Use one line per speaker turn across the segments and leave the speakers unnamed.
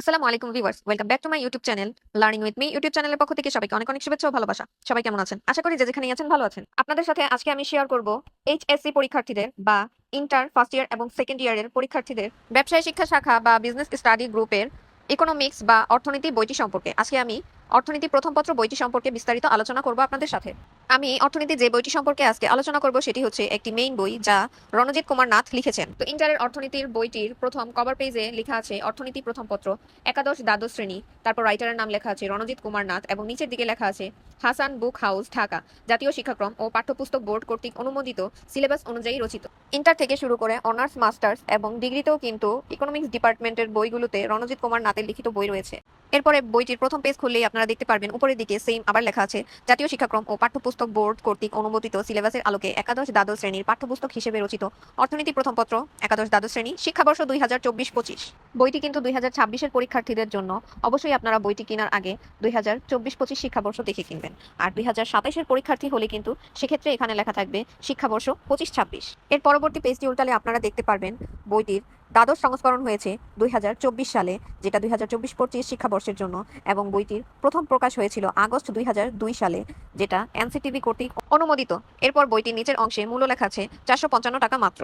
আসসালামু আলাইকুম viewers, welcome back to my YouTube channel learning with me. YouTube চ্যানেলের পক্ষ থেকে সবাইকে অনেক অনেক শুভেচ্ছা ও ভালোবাসা। সবাই কেমন আছেন? আশা করি যে যেখানেই আছেন ভালো আছেন। আপনাদের সাথে আজকে আমি শেয়ার করব এইচএসসি পরীক্ষার্থীদের বা ইন্টার ফার্স্ট ইয়ার এবং সেকেন্ড ইয়ারের পরীক্ষার্থীদের ব্যবসায় শিক্ষা শাখা বা বিজনেস স্টাডি গ্রুপের ইকোনমিক্স বা অর্থনীতি বইটি সম্পর্কে। আজকে আমি অর্থনীতি প্রথম পত্র বইটি সম্পর্কে বিস্তারিত আলোচনা করব আপনাদের সাথে। আমি অর্থনীতি যে বইটি সম্পর্কে আজকে আলোচনা করব সেটি হচ্ছে একটি মেইন বই যা রণজিৎ কুমার নাথ লিখেছেন। তো ইন্টারের অর্থনীতির বইটির প্রথম কভার পেজে লেখা আছে অর্থনীতি প্রথম পত্র, একাদশ দ্বাদশ শ্রেণি। তারপর রাইটারের নাম লেখা আছে রণজিৎ কুমার নাথ এবং নিচের দিকে লেখা আছে হাসান বুক হাউস, ঢাকা। জাতীয় শিক্ষাক্রম ও পাঠ্যপুস্তক বোর্ড কর্তৃক অনুমোদিত সিলেবাস অনুযায়ী রচিত। ইন্টার থেকে শুরু করে অনার্স, মাস্টার্স এবং ডিগ্রিতেও কিন্তু ইকোনমিক্স ডিপার্টমেন্টের বইগুলোতে রণজিৎ কুমার নাথের লিখিত বই রয়েছে। এরপরে বইটির প্রথম পেজ খুললেই আপনারা দেখতে পারবেন, উপরের দিকে সেম আবার লেখা আছে জাতীয় শিক্ষাক্রম ও পাঠ্যপুস্তক বোর্ড কর্তৃক অনুমোদিত সিলেবাসের আলোকে একাদশ দ্বাদশ শ্রেণির পাঠ্যপুস্তক হিসেবে রচিত অর্থনীতি প্রথম পত্র, একাদশ দ্বাদশ শ্রেণি, শিক্ষাবর্ষ দুই হাজার চব্বিশ পঁচিশ। বইটি কিন্তু দুই হাজার ছাব্বিশের পরীক্ষার্থীদের জন্য। অবশ্যই আপনারা বইটি কেনার আগে দুই হাজার চব্বিশ পঁচিশ শিক্ষাবর্ষ দেখে কিনবেন। আর দুই হাজার সাতাশের পরীক্ষার্থী হলে কিন্তু সেক্ষেত্রে এখানে লেখা থাকবে শিক্ষাবর্ষ পঁচিশ ছাব্বিশ। এর পরবর্তী পেজটি উল্টালে আপনারা দেখতে পারবেন বইটির দ্বাদশ সংস্করণ হয়েছে দুই হাজার চব্বিশ সালে, যেটা দুই হাজার চব্বিশ পঁচিশ শিক্ষাবর্ষের জন্য, এবং বইটির প্রথম প্রকাশ হয়েছিল আগস্ট দুই দুই সালে, যেটা এনসিটিভি কর্তৃক অনুমোদিত। এরপর বইটির নিচের অংশে মূল্য লেখা আছে চারশো পঞ্চান্ন টাকা মাত্র।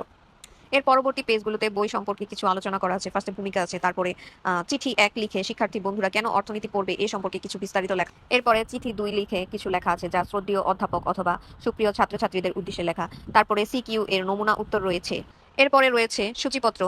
এর পরবর্তী পেজগুলোতে বই সম্পর্কে কিছু আলোচনা করা আছে ফার্স্টে ভূমিকা আছে, তারপরে চিঠি এক লিখে, শিক্ষার্থী বন্ধুরা কেন অর্থনীতি পড়বে এ সম্পর্কে কিছু বিস্তারিত লেখা। এরপরে চিঠি দুই লিখে কিছু লেখা আছে যা শ্রদ্ধীয় অধ্যাপক অথবা সুপ্রিয় ছাত্রছাত্রীদের উদ্দেশ্যে লেখা। তারপরে সিকিউ এর নমুনা উত্তর রয়েছে। এরপরে রয়েছে সূচিপত্র,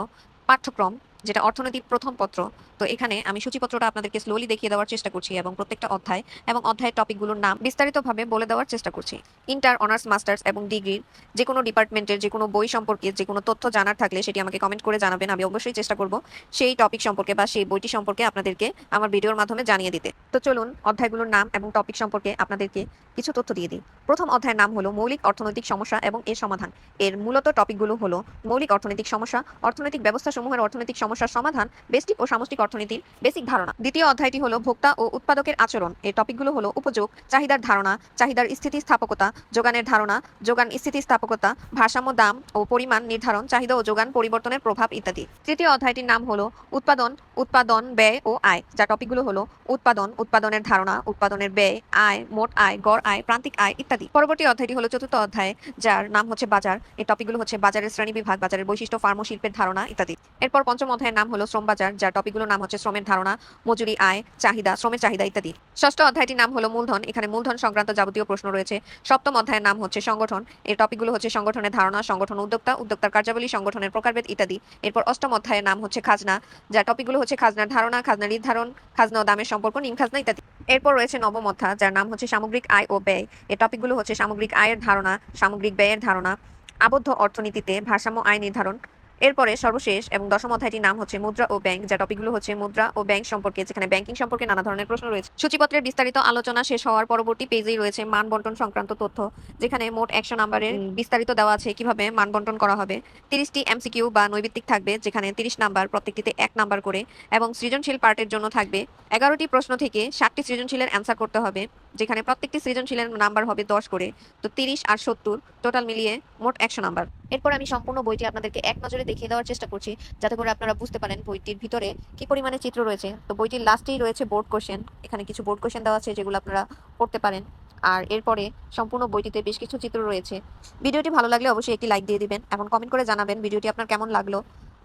পাঠ্যক্রম যেটা অর্থনৈতিক প্রথম পত্র। তো এখানে আমি সূচিপত্রটা আপনাদেরকে স্লোলি দেখিয়ে দেওয়ার চেষ্টা করছি এবং প্রত্যেকটা অধ্যায় এবং অধ্যায়ের টপিকগুলোর নাম বিস্তারিতভাবে বলে দেওয়ার চেষ্টা করছি। ইন্টার অনার্স মাস্টার্স এবং ডিগ্রির যে কোনো ডিপার্টমেন্টের যে কোনো বই সম্পর্কে, যে কোনো তথ্য জানার থাকলে সেটি আমাকে কমেন্ট করে জানাবেন, আমি অবশ্যই চেষ্টা করব সেই টপিক সম্পর্কে বা সেই বইটি সম্পর্কে আপনাদেরকে আমার ভিডিওর মাধ্যমে জানিয়ে দিতে। তো চলুন অধ্যায়গুলোর নাম এবং টপিক সম্পর্কে আপনাদেরকে কিছু তথ্য দিয়ে দিই। প্রথম অধ্যায়ের নাম হলো মৌলিক অর্থনৈতিক সমস্যা এবং এর সমাধান। এর মূলত টপিকগুলো হলো মৌলিক অর্থনৈতিক সমস্যা, অর্থনৈতিক ব্যবস্থা সমূহের অর্থনৈতিক সমস্যার সমাধান বেস্টিক ও সামষ্টিক অর্থনীতির বেসিক ধারণা। দ্বিতীয় অধ্যায়টি হলো ভোক্তা ও উৎপাদকের আচরণ। এর টপিকগুলো হলো উপযোগ, চাহিদার ধারণা, চাহিদার স্থিতিস্থাপকতা, যোগানের ধারণা, যোগান স্থিতিস্থাপকতা, ভারসাম্য দাম ও পরিমাণ নির্ধারণ, চাহিদা ও যোগান পরিবর্তনের প্রভাব ইত্যাদি। তৃতীয় অধ্যায়টির নাম হলো উৎপাদন উৎপাদন, ব্যয় ও আয়। যা টপিকগুলো হলো উৎপাদন, উৎপাদনের ধারণা, উৎপাদনের ব্যয়, আয়, মোট আয়, গড় আয়, প্রান্তিক আয় ইত্যাদি। পরবর্তী অধ্যায়টি হলো চতুর্থ অধ্যায়, যার নাম হচ্ছে বাজার। এই টপিকগুলো হচ্ছে বাজারের শ্রেণি বিভাগ, বাজারের বৈশিষ্ট্য ফার্ম শিল্পের ধারণা ইত্যাদি। এরপর পঞ্চম অধ্যায়ের নাম হলো শ্রম বাজার যার টপিকগুলোর নাম হচ্ছে শ্রমের ধারণা, মজুরি, আয়, চাহিদা, শ্রমের চাহিদা ইত্যাদি। ষষ্ঠ অধ্যায়টির নাম হলো মূলধন। এখানে মূলধন সংক্রান্ত যাবতীয় প্রশ্ন রয়েছে। সপ্তম অধ্যায়ের নাম হচ্ছে সংগঠন। এর টপিকগুলো হচ্ছে সংগঠনের ধারণা, সংগঠন উদ্যোক্তা, উদ্যোক্তার কার্যাবলী, সংগঠনের প্রকারভেদ ইত্যাদি। এরপর অষ্টম অধ্যায়ের নাম হচ্ছে খাজনা। যার টপিকগুলো হচ্ছে খাজনার ধারণা, খাজনা নির্ধারণ, খাজনা ও দামের সম্পর্ক, নিম খাজনা ইত্যাদি। এরপর রয়েছে নবম অধ্যায়, যার নাম হচ্ছে সামগ্রিক আয় ও ব্যয়। এর টপিকগুলো হচ্ছে সামগ্রিক আয়ের ধারণা, সামগ্রিক ব্যয়ের ধারণা, আবদ্ধ অর্থনীতিতে ভারসাম্য আয় নির্ধারণ এরপরে সর্বশেষ এবং দশম অধ্যায়টির নাম হচ্ছে মুদ্রা ও ব্যাংক যা টপিকগুলো হচ্ছে মুদ্রা ও ব্যাংক সম্পর্কে যেখানে ব্যাংকিং সম্পর্কে নানা ধরনের প্রশ্ন রয়েছে। সূচিপত্রের বিস্তারিত আলোচনা শেষ হওয়ার পরবর্তী পেজেই রয়েছে মান বন্টন সংক্রান্ত তথ্য যেখানে মোট একশো নাম্বারের বিস্তারিত দেওয়া আছে কীভাবে মান বন্টন করা হবে। তিরিশটি এমসিকিউ বা নৈবিত্তিক থাকবে যেখানে তিরিশ নাম্বার প্রত্যেকটিতে এক নাম্বার করে এবং সৃজনশীল পার্টের জন্য থাকবে। এগারোটি প্রশ্ন থেকে ষাটটি সৃজনশীলের অ্যান্সার করতে হবে যেখানে প্রত্যেকটি সৃজনশীলের নাম্বার হবে দশ করে। তো তিরিশ আর সত্তর টোটাল মিলিয়ে মোট একশো নাম্বার। এরপর আমি সম্পূর্ণ বইটি আপনাদেরকে এক নজরে দেখিয়ে দেওয়ার চেষ্টা করছি। যাতে করে আপনারা বুঝতে পারেন বইটির ভিতরে কি পরিমাণে চিত্র রয়েছে। তো বইটির লাস্টেই রয়েছে বোর্ড কোশ্চেন এখানে কিছু বোর্ড কোশ্চেন দেওয়া আছে যেগুলো আপনারা পড়তে পারেন। আর এরপরে সম্পূর্ণ বইটিতে বেশ কিছু চিত্র রয়েছে। ভিডিওটি ভালো লাগলে অবশ্যই একটি লাইক দিয়ে দিবেন এবং কমেন্ট করে জানাবেন ভিডিওটি আপনার কেমন লাগল।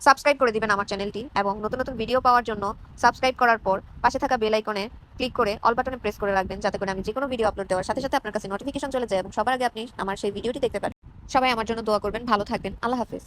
সাবস্ক্রাইব করে দিবেন আমার চ্যানেলটি এবং নতুন নতুন ভিডিও পাওয়ার জন্য সাবস্ক্রাইব করার পর পাশে থাকা বেল আইকনে ক্লিক করে অল বাটনে প্রেস করে রাখবেন যাতে করে আমি যে কোনো ভিডিও আপলোড দেওয়ার সাথে সাথে আপনার কাছে নোটিফিকেশন চলে যায় এবং সবার আগে আপনি আমার সেই ভিডিওটি দেখতে পারেন। সবাই আমার জন্য দোয়া করবেন, ভালো থাকবেন, আল্লাহ হাফিজ।